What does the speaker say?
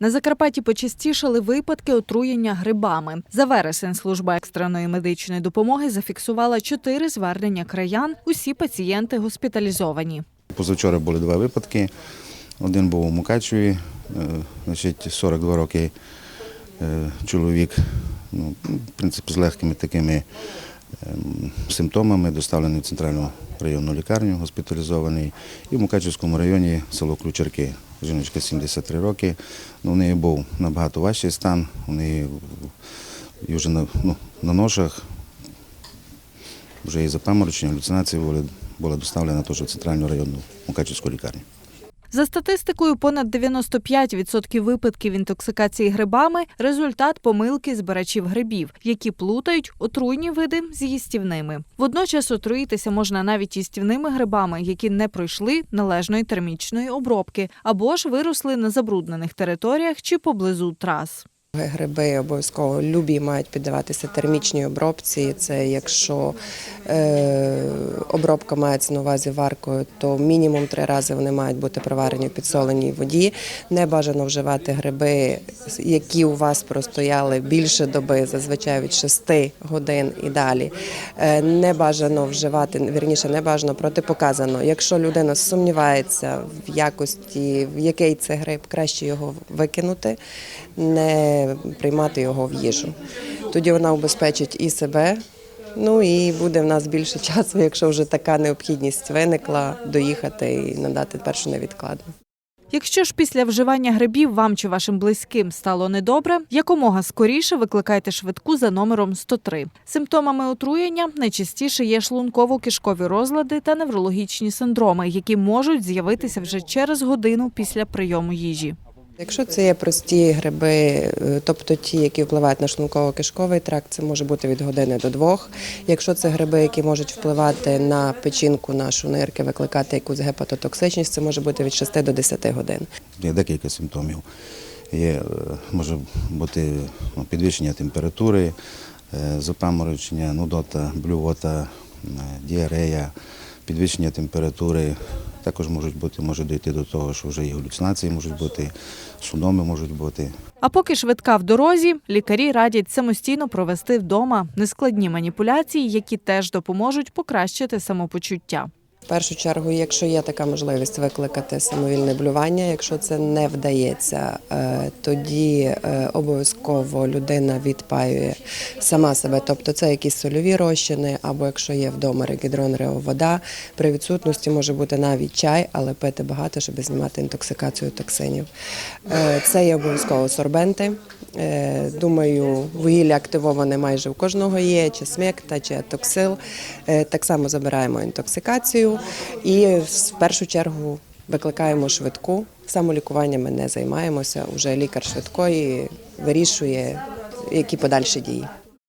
На Закарпатті почастішали випадки отруєння грибами. За вересень служба екстреної медичної допомоги зафіксувала чотири звернення краян. Усі пацієнти госпіталізовані. Позавчора були два випадки. Один був у Мукачеві, е, значить, 42 роки е, чоловік, ну, в принципі, з легкими такими симптомами, доставлений в центральну районну лікарню, госпіталізований. І в Мукачевському районі село Ключерки. Жіночка 73 роки. Ну, у неї був набагато важчий стан, у неї вже на, ну, на ношах, вже і запаморочення, галюцинації були, була доставлена теж в центральну районну Мукачевську лікарню. За статистикою, понад 95% випадків інтоксикації грибами результат помилки збирачів грибів, які плутають отруйні види з їстівними. Водночас отруїтися можна навіть їстівними грибами, які не пройшли належної термічної обробки або ж виросли на забруднених територіях чи поблизу трас. Гриби обов'язково любі мають піддаватися термічній обробці. Це якщо е, обробка мається на увазі варкою, то мінімум три рази вони мають бути проварені в підсоленій воді. Не бажано вживати гриби, які у вас простояли більше доби, зазвичай від 6 годин і далі. Е, не бажано вживати, вірніше, не бажано протипоказано. Якщо людина сумнівається в якості, в який це гриб, краще його викинути, не приймати його в їжу. Тоді вона убезпечить і себе. Ну і буде в нас більше часу, якщо вже така необхідність виникла, доїхати і надати першу невідкладну. Якщо ж після вживання грибів вам чи вашим близьким стало недобре, якомога скоріше викликайте швидку за номером 103. Симптомами отруєння найчастіше є шлунково-кишкові розлади та неврологічні синдроми, які можуть з'явитися вже через годину після прийому їжі. Якщо це є прості гриби, е, тобто ті, які впливають на шлунково-кишковий тракт, це може бути від години до двох. Якщо це гриби, які можуть впливати на печінку нашу нирки, викликати якусь гепатотоксичність, це може бути від 6 до 10 годин. Є декілька симптомів. Є, е, може бути ну, підвищення температури, е, запаморочення, нудота, блювота, діарея, підвищення температури. Також можуть бути, може дійти до того, що вже і галюцинації можуть бути, судоми можуть бути. А поки швидка в дорозі, лікарі радять самостійно провести вдома нескладні маніпуляції, які теж допоможуть покращити самопочуття. В першу чергу, якщо є така можливість викликати самовільне блювання, якщо це не вдається, е, тоді е, обов'язково людина відпаює сама себе. Тобто це якісь сольові розчини, або якщо є вдома регідрон вода. При відсутності може бути навіть чай, але пити багато, щоб знімати інтоксикацію токсинів. Е, Це є обов'язково сорбенти. Е, Думаю, вугілля активоване майже у кожного є, чи смекта, чи атоксил. Е, Так само забираємо інтоксикацію і в першу чергу викликаємо швидку. Самолікуванням ми не займаємося. Уже лікар швидкої вирішує, які подальші дії.